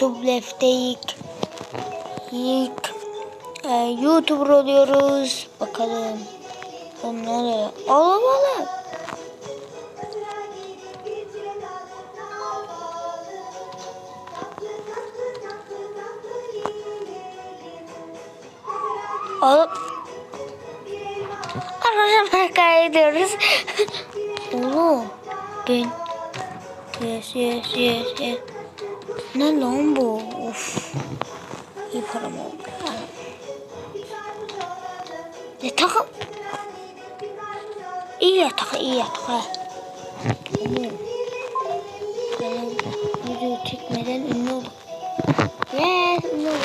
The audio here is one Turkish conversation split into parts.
Dublef'te ilk, ilk e, YouTuber oluyoruz. Bakalım. Oğlum ne oluyor? Oğlum oğlum. Oğlum. Arkadaşlar kaydediyoruz. Oğlum. Ben. Yes yes yes yes. Ne lan bu? Of. İyi param oldu. Ne takım? İyi yatak, iyi yatak ha. Oğlum. Ben video çekmeden ünlü oldum. Yes, ünlü oldum.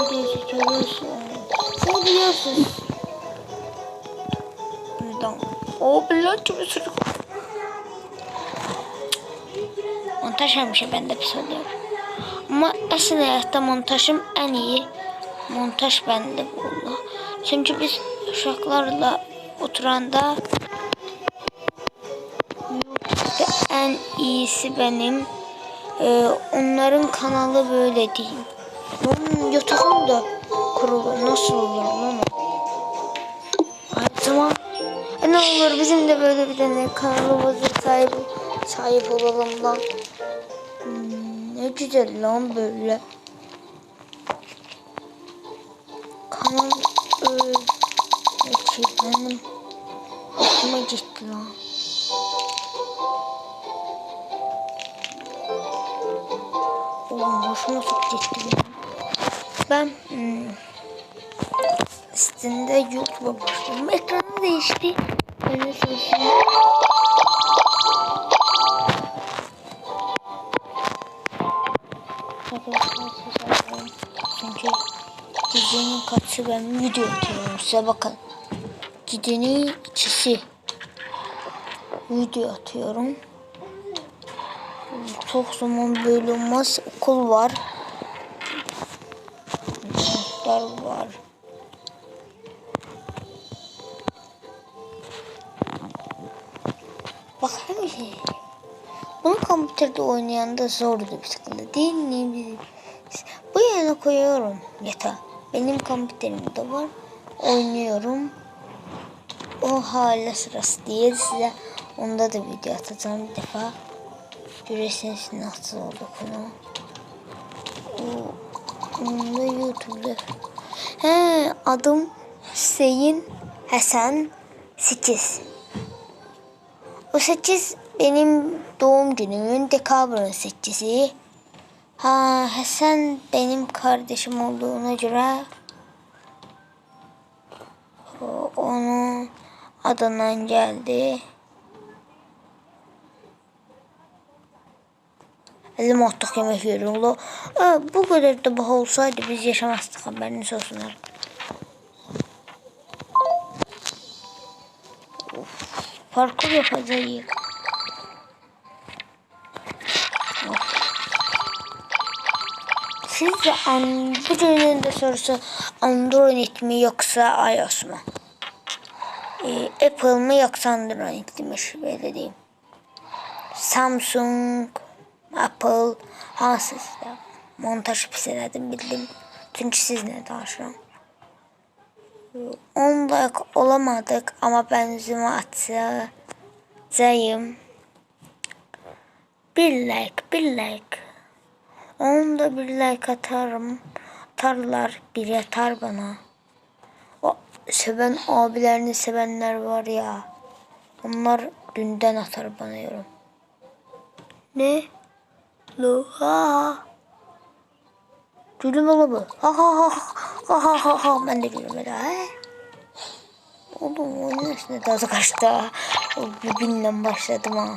Video. Ne biliyorsunuz? Buradan. O billahi gibi çocuk. Montaj her ben de pis oluyorum. Ama asıl hayatta montajım en iyi. Montaj bende valla. Çünkü biz uşaklarla oturanda YouTube'da en iyisi benim. Ee, onların kanalı böyle değil. Onun yatağım da kurulu. Nasıl olur lan? Ay tamam. E ne olur bizim de böyle bir tane kanalımızın sahibi sahip olalım lan. Hmm, ne güzel lan böyle. Kanal öyle benim hoşuma gitti lan. Oğlum hoşuma çok gitti benim. Ben hmm, üstünde YouTube'a başladım. Ekranı değişti. Ben de Arkadaşlar size. Çünkü gecenin kaçı ben video atıyorum size bakın. Gecenin ikisi video atıyorum. Çok zaman böyle olmaz. Okul var. Sınıflar var. Kompüterde oynayan da zordu bir sıkıntı değil mi? Bu yana koyuyorum yatağa. Benim kompüterimde var. Oynuyorum. O hala sırası değil. Size onda da video atacağım bir defa. Göresiniz nasıl olduğunu. O, onda YouTube'da. He adım Hüseyin Hasan 8. O 8 benim doğum günümün dekabrın 8'i. Ha Hasan benim kardeşim olduğuna göre o- onun adından geldi. Elim yiyorum. Lo. Ha, bu kadar da bah olsaydı biz yaşamazdık haberiniz olsun. ha. Of, parkur yapacağız. Sizce an, bu cümlenin de sorusu Android mi yoksa iOS mu? Ee, Apple mı yoksa Android mi? Şöyle diyeyim. Samsung, Apple, hansı size? Montaj pis elədim bildim. Çünkü sizinle danışıram. 10 like olamadık ama ben üzümü atacağım. Bir like, bir like. Onu da bir like atarım. Atarlar, biri atar bana. O seven abilerini sevenler var ya. Onlar dünden atar bana yorum. Ne? Lo ha. Gülüm ola bu. Ha ha ha ha ha ha ha. Ben de gülüm öyle. Oğlum oyun üstüne tadı kaçtı. O birbirinden başladım ha.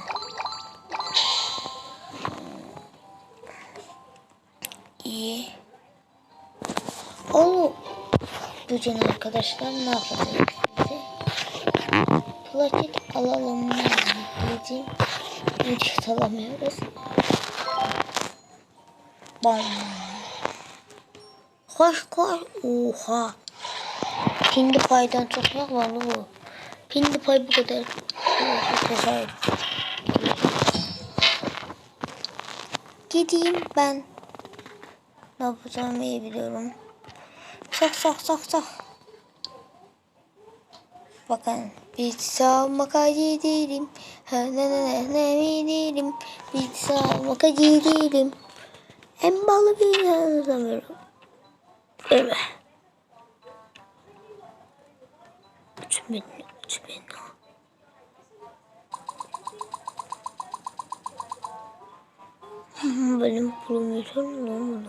İyi. O Bugün arkadaşlar ne yapacağız? Plaket alalım? Diyeceğim. Vücut alamıyoruz. Bam. Koş koş. Oha. Pindi paydan çok yakmalı bu. Pindi pay bu kadar. Gideyim ben. Ne yapacağımı iyi biliyorum. Sak sak sak sak. Bakın pizza almaka değilim. Ha ne ne ne ne değilim. Pizza almaka değilim. En balı bir. Evet. Üç bin, üç bin. Hmm, Benim pulum yeter mi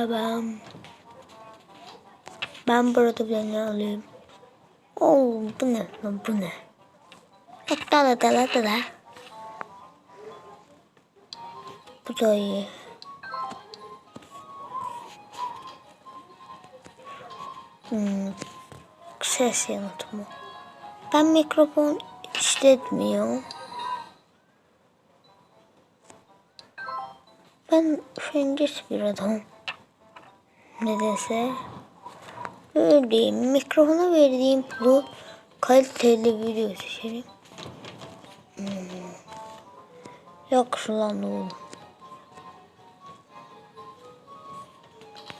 Babam. Ben burada birini alayım. Oo bu ne lan bu ne? Dala dala dala. Bu da iyi. Hmm. Ses yanıtımı. Ben mikrofon işletmiyor. Ben üşengeç bir adam. Nedense verdiğim mikrofona verdiğim pulu kaliteli video seçelim. Hmm. Yok şu lan oğlum.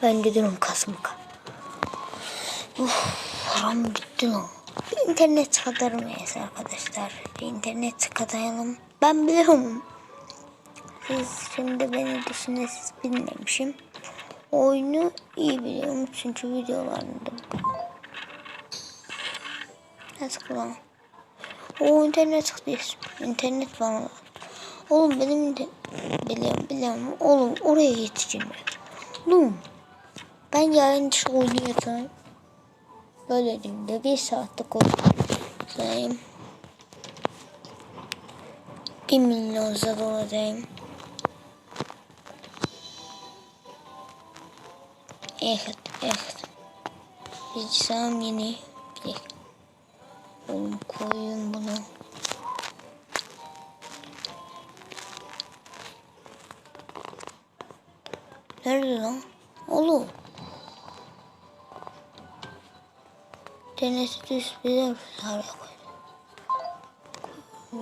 Ben gidiyorum kasmaka. Uf, param gitti lan. İnternet çıkartırmayız arkadaşlar. Bir internet çıkartalım. Ben biliyorum. Siz şimdi beni düşünesiniz bilmemişim. Oyunu iyi biliyorum çünkü videolarında. Nasıl kullan? O internet çıktı. İnternet bana. Oğlum benim de biliyorum biliyorum. Oğlum oraya yetişeceğim. Oğlum ben yarın dışı oynayacağım. Böyle diyeyim de bir saatlik oynayayım. Bir milyon zar olacağım. Evet, evet. Bilgisayarım yeni. Bir dakika. Oğlum koyayım bunu. Nerede lan? Oğlum. Denesi düz bir de sarı koydum.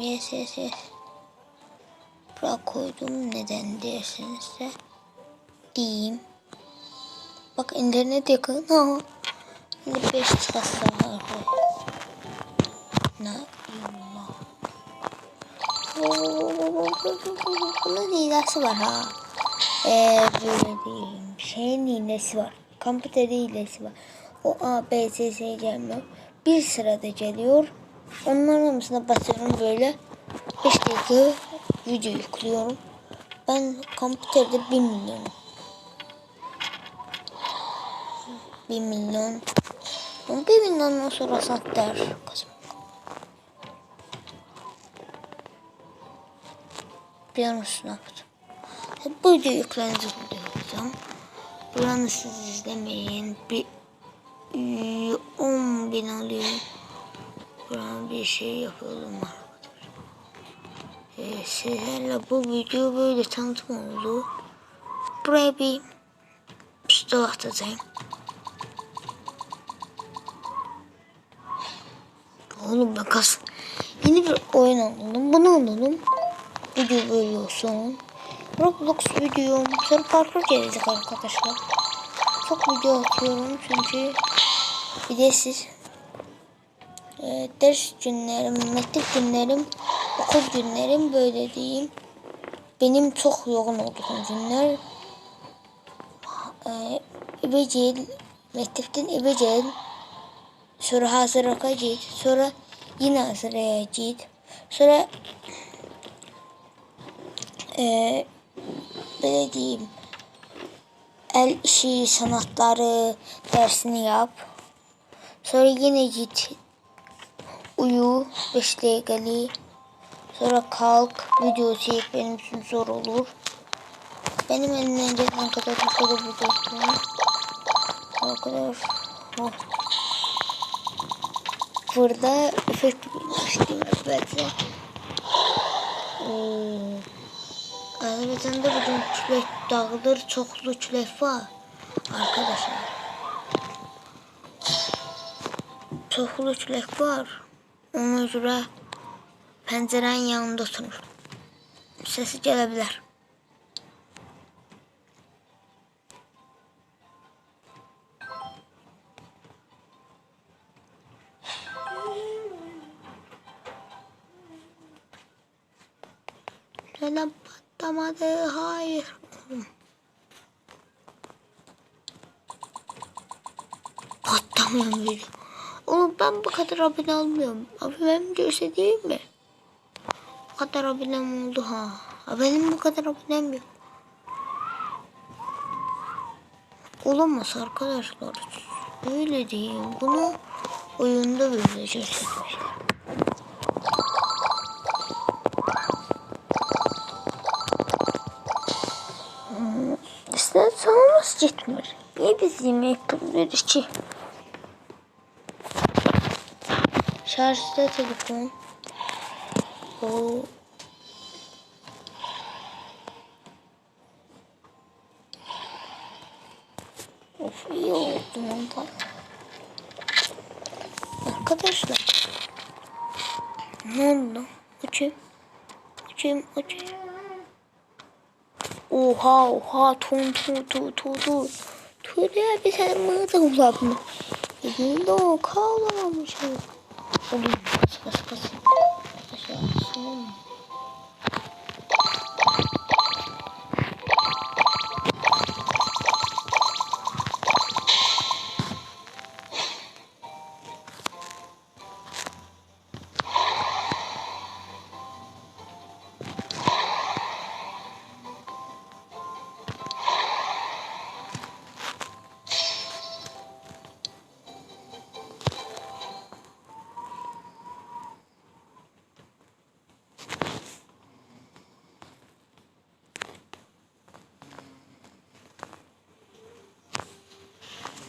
Yes yes yes. Bırak koydum neden derseniz de diyeyim. Bak internet yakın ha. Şimdi 5 çıkarsa var. Ne. Bunun hilesi var ha. Ee, böyle diyeyim. Şeyin hilesi var. Kompüterde hilesi var. O A, B, C, C gelmiyor. Bir sırada geliyor. Onların arasına basıyorum böyle. 5 dakika video yüklüyorum. Ben kompüterde 1 milyon. 1 milyon. 1 milyondan sonra satar kızım. Biliyor musun ne yaptım? Bu video yüklenince bulacağım. Buranı siz izlemeyin. Bir e, 10 bin alayım. Buranın bir şey yapalım arkadaşlar. Ee, sizlerle bu video böyle tanıtım oldu. Buraya bir pistol atacağım. Oğlum ben kas. Yeni bir oyun alalım. Bunu alalım. Video böyle olsun. Roblox videom. Sonra parkur gelecek arkadaşlar. Çok video atıyorum çünkü bir de siz e, ders günlerim, mektep günlerim, okul günlerim böyle diyeyim. Benim çok yoğun olduğum günler. E, İbecil, mektepten İbecil, sonra hazırlığa git, sonra yine hazırlığa git, sonra e, böyle diyeyim el işi sanatları dersini yap. Sonra yine git uyu 5 dakikalı. Sonra kalk video çek benim için zor olur. Benim elimden gelen kadar bu kadar video. O kadar. Oh. Burada efekt bilmiştim belki. Oo. Azərbaycanda bugün külək dağılır, çoxlu külək var. Arkadaşlar. Çoxlu külək var. Ona görə pəncərənin yanında oturur. Səsi gələ bilər. Kadar abone almıyorum. Abi benim görse değil mi? Bu kadar abonem oldu ha. Benim bu kadar abonem yok. Olamaz arkadaşlar. Böyle değil. Bunu oyunda böyle göstermişler. İşte sonumuz gitmir. Niye biz yemek yapıyoruz? Şarjda telefon. O Of iyi oldu ondan. Arkadaşlar. Ne oldu? Uçayım. Uçayım, uçayım. Oha oha ton ton ton ton ton. Tüyle bir sen mığda ulabını. Elinde o kağlamamış. Oğlum bas bas bas. Aşağı son.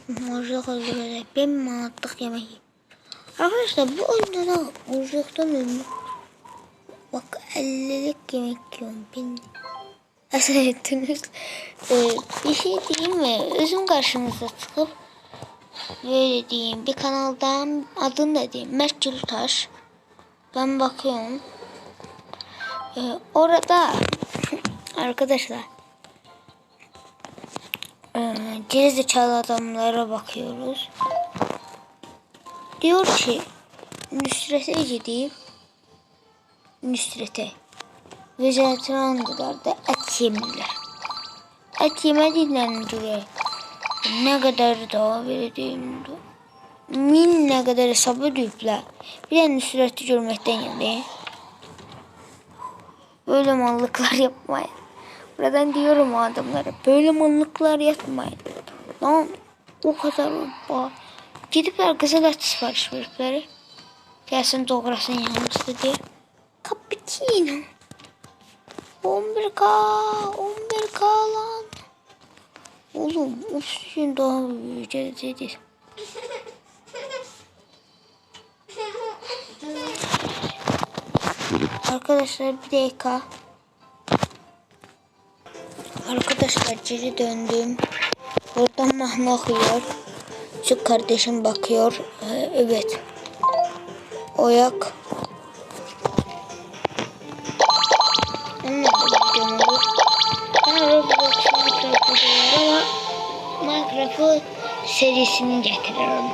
Muzluk öldürerek ben manatlık yemeği. Arkadaşlar bu oyunda da muzluktan ölmüş. Bak 50'lik yemek yiyorum ben. Asıl ettiniz. Ee, bir şey diyeyim mi? Özüm karşınıza çıkıp böyle diyeyim bir kanaldan adını da diyeyim Mert Gültaş. Ben bakıyorum. Ee, orada arkadaşlar gerizekalı adamlara bakıyoruz. Diyor ki Nusret'e gidip Nusret'e vejetaryandılar da et yemirler. Et yemediğinden dolayı ne kadar da verdiğimde min ne kadar hesabı ödeyipler. Bir de Nusret'i görmekten yani. Böyle mallıklar yapmayın. Buradan diyorum adamlara böyle mallıklar yapmayın. Lan o kadar ba Gidipler kızıl et sipariş veripler. Gelsin doğrasın yanımızda diye. Cappuccino. 11k 11k lan. Oğlum oksijen daha yüceleceğiz. Arkadaşlar bir dakika. Arkadaşlar geri döndüm. Oradan Mahmut akıyor. Şu kardeşim bakıyor. Ee, evet. Oyak. Ben Roblox Minecraft videolar ama Minecraft'ı serisini getiririm.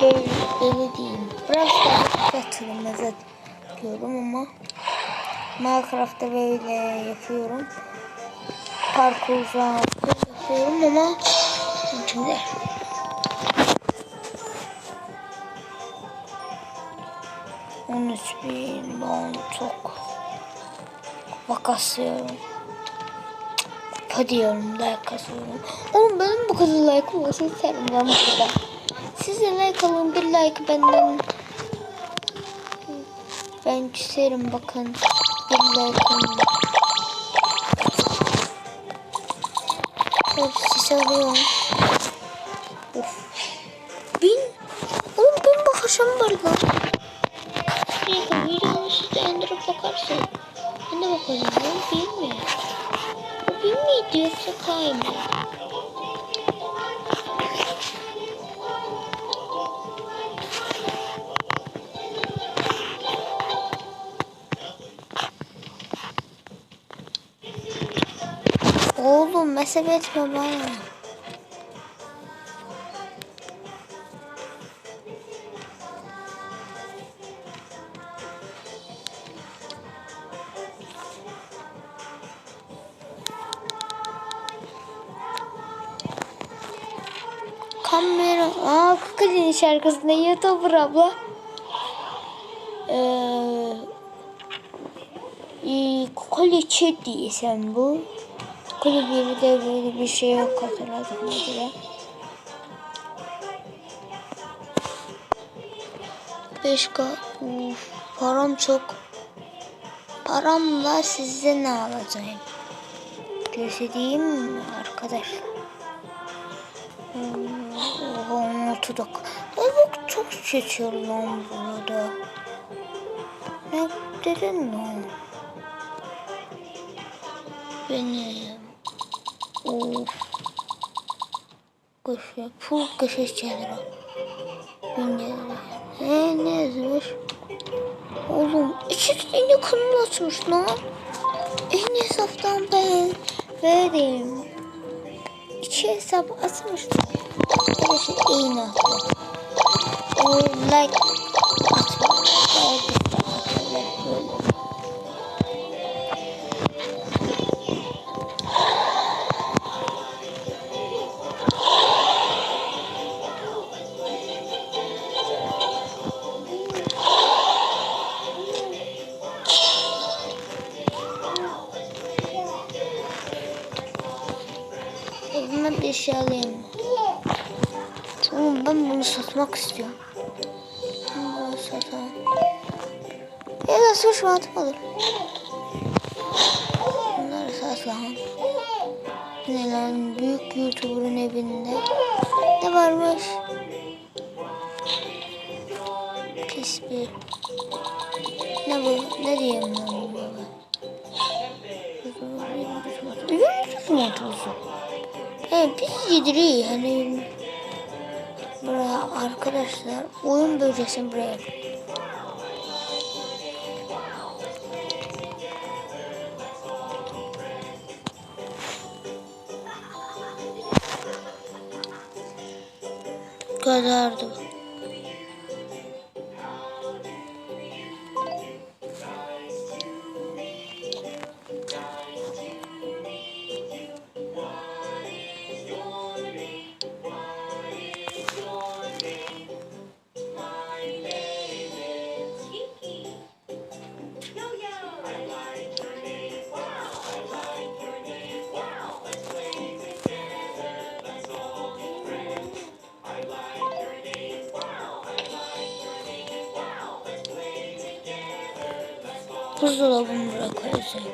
Böyle, böyle diyeyim. Daha yatırım yapıyorum ama Minecraft'ta böyle yapıyorum parkur falan yapıyorum ama şimdi on üç bin ben çok vakasıyorum. Kupa diyorum like kasıyorum. Oğlum benim bu kadar like olması isterim ben burada. Siz de like alın bir like benden. Ben küserim bakın. Bir like alın. Of ses var lan. Bir dakika videonu siz de indirip bakarsın. Ben de bakacağım. Oğlum bin mi? Abi miydi yoksa Kay mı? Oğlum mesele etme bana. Kamera. Aa Kukuli'nin şarkısında YouTuber abla. Ee, e, Kukuli Çeti sen bu. Kukuli bir de böyle bir şey yok hatırladığıma göre. Beş ka Uf, param çok. Paramla size ne alacağım? Göstereyim mi arkadaşlar? Hmm, Da. Evet çok seçiyor lan burada. Ne dedin lan? Benim. Of. Kışı. Full kışı. Bilmiyorum. He ne yazmış? Oğlum kanal açmış lan. En hesaptan ben vereyim. İki hesap atmış. Arkadaşlar iyi attı. O like. Like atıyor. Böyle. Bundan bir. Bunu satmak istiyorum. Ben bunu satalım. Ya da suç mantım olur. Bunları sat lan. Ne lan büyük youtuber'ın evinde. Ne varmış? Pis bir. Ne bu? Ne diyeyim ben bu böyle? Yürütüz motosu. Evet biz yediriyor arkadaşlar oyun bölgesini buraya kadardı. Buzdolabını koyacağım.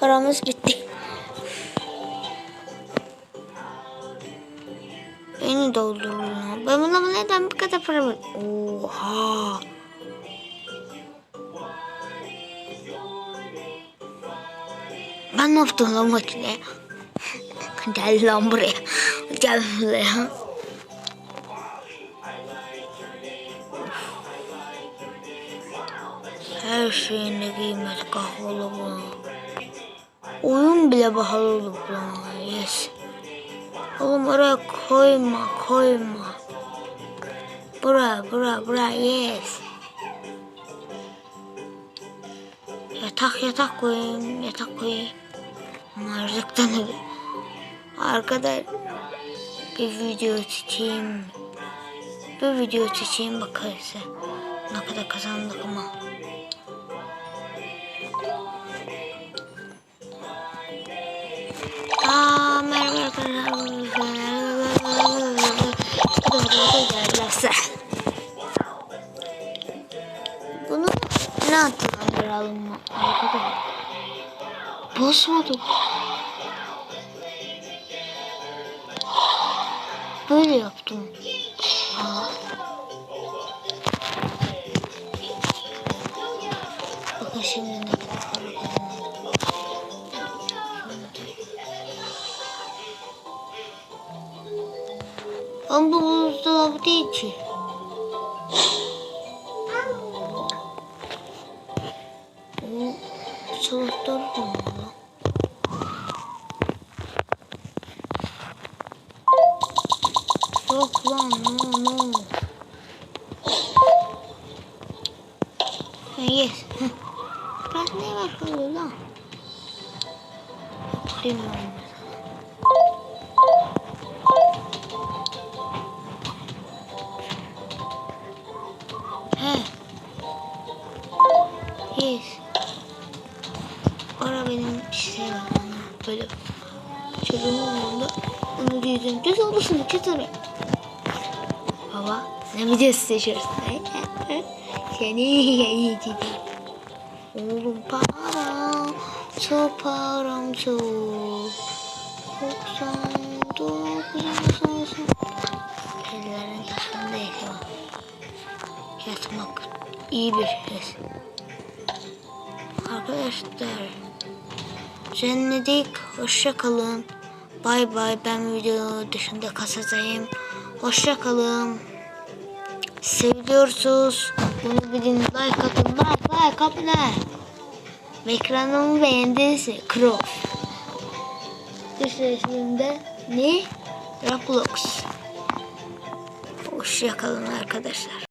Paramız bitti. Beni doldurun. Ben buna neden bu kadar para ver? Oha. Ben ne yaptım lan makine? Gel lan buraya. Gel buraya. Her şeyine kıymet kahvalı bu. Oyun bile pahalı buna. Yes. Oğlum oraya koyma koyma. Buraya buraya buraya yes. Yatak yatak koyayım yatak koyayım. Marlıktan öyle. Arkada bir video çekeyim. Bir video çekeyim bakarız. Ne kadar kazandık ama. Arkadaşlar. Bunu ne hatırlandıralım mı? Bozmadım. Böyle yaptım. Yok lan seçiyorsun? Seni gidi. Oğlum param çok param çok. Doksan dokuz Ellerin taşında yatıyor. Yatmak iyi bir şey. Arkadaşlar cennedik hoşça kalın. Bay bay ben video dışında kasadayım. Hoşça kalın. Seviyorsunuz. Bunu bilin like atın like like. Ve ekranımı beğendiyse Cross. Dışarısında ne? Roblox. Hoşça kalın arkadaşlar.